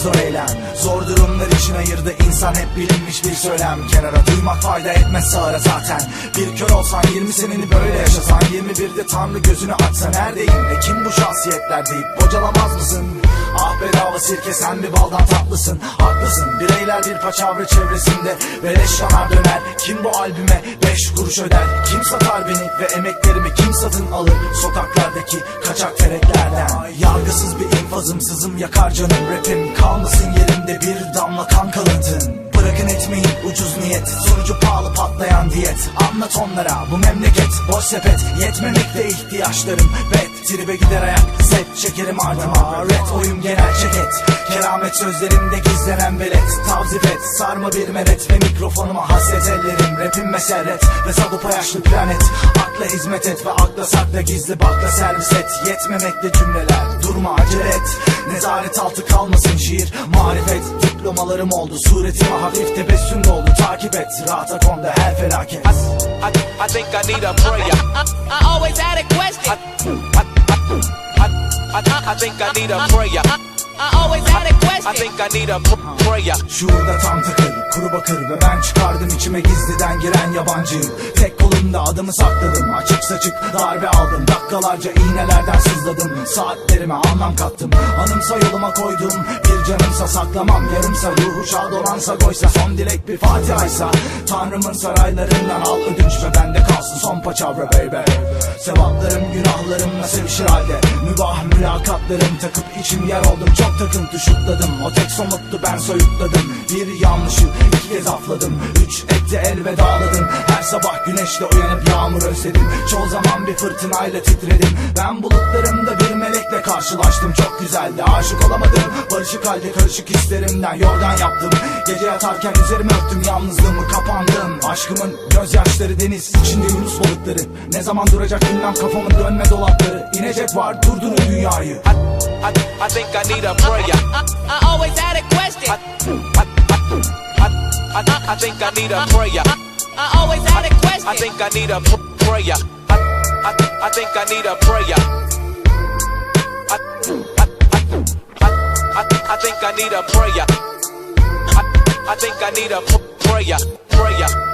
alem Zor durumlar için ayırdı insan hep bilinmiş bir söylem. Kenara duymak fayda etmez sağıra zaten. Bir kör olsan 20 seneni böyle yaşasan 21'de tanrı gözünü açsa neredeyim? Ve kim bu şahsiyetler deyip bocalamaz mısın? Ah bedava sirke sen bir baldan tatlısın. Haklısın bireyler bir paçavra çevresinde Beleş yanar döner. Kim bu albüme beş kuruş öder. Kim satar beni ve emeklerimi kim satın alır? Sokaklardaki kaçak tereklerden. Yargısız bir infazım sızım yakar canım. Rapim kalmasın yerimde bir damla kan kalıntın Bırakın etmeyin ucuz niyet Sonucu pahalı patlayan diyet. Anlat onlara bu memleket. Boş sepet yetmemekte ihtiyaçlarım. Bet tribe gider ayak Set şekerim ardıma Red oyun genel ceket. Keramet sözlerimde gizlenen velet. Tavzif et sarma bir medet. Ve mikrofonuma hasret ellerim. Rapim mesellet ve sagopa yaşlı planet. Akla hizmet et ve akla sakla gizli bakla servis et. Yetmemekte cümleler durma et Nezaret altı kalmasın şiir marifet Diplomalarım oldu suretime hafif tebessüm doldu Takip et rahata konda her felaket I, I think I need a prayer. I, I always had a question. I, I, I, I, I think I need a prayer. I, I always had a. I think I need a pr- prayer. Şurada tam takır kuru bakır ve ben çıkardım içime gizliden giren yabancıyım Tek kolumda adımı sakladım açık saçık darbe aldım. Dakikalarca iğnelerden sızladım saatlerime anlam kattım. Anımsa yoluma koydum canımsa saklamam Yarımsa ruhu şad olansa koysa son dilek bir fatihaysa Tanrımın saraylarından al ödünç ve bende kalsın son paçavra baby. Sevaplarım günahlarımla sevişir halde Mübah mülakatlarım takıp içim yer oldum Çok takıntı şutladım O tek somuttu ben soyutladım. Bir yanlışı iki kez afladım Üç etti elvedaladım Her sabah güneşle uyanıp yağmur özledim. Çoğu zaman bir fırtınayla titredim. Ben bulutlarımda bir melekle karşılaştım. Çok güzeldi aşık olamadım. Barışık halde karışık hislerimden yorgan yaptım. Gece yatarken üzerime örttüm yalnızlığımı kapandım. Aşkımın gözyaşları deniz içinde yunus balıkları Ne zaman duracak bilmem kafamın dönme dolapları. İnecek var durdurun dünyayı. I, I, I think I need a prayer. I, I always had a question. I, I, I, I, I, I think I need a prayer. I, always had a question. I think I need a prayer. I, I, I think I need a prayer. I, I, I, I, I, I think I need a prayer. I, I think I need a prayer. Prayer.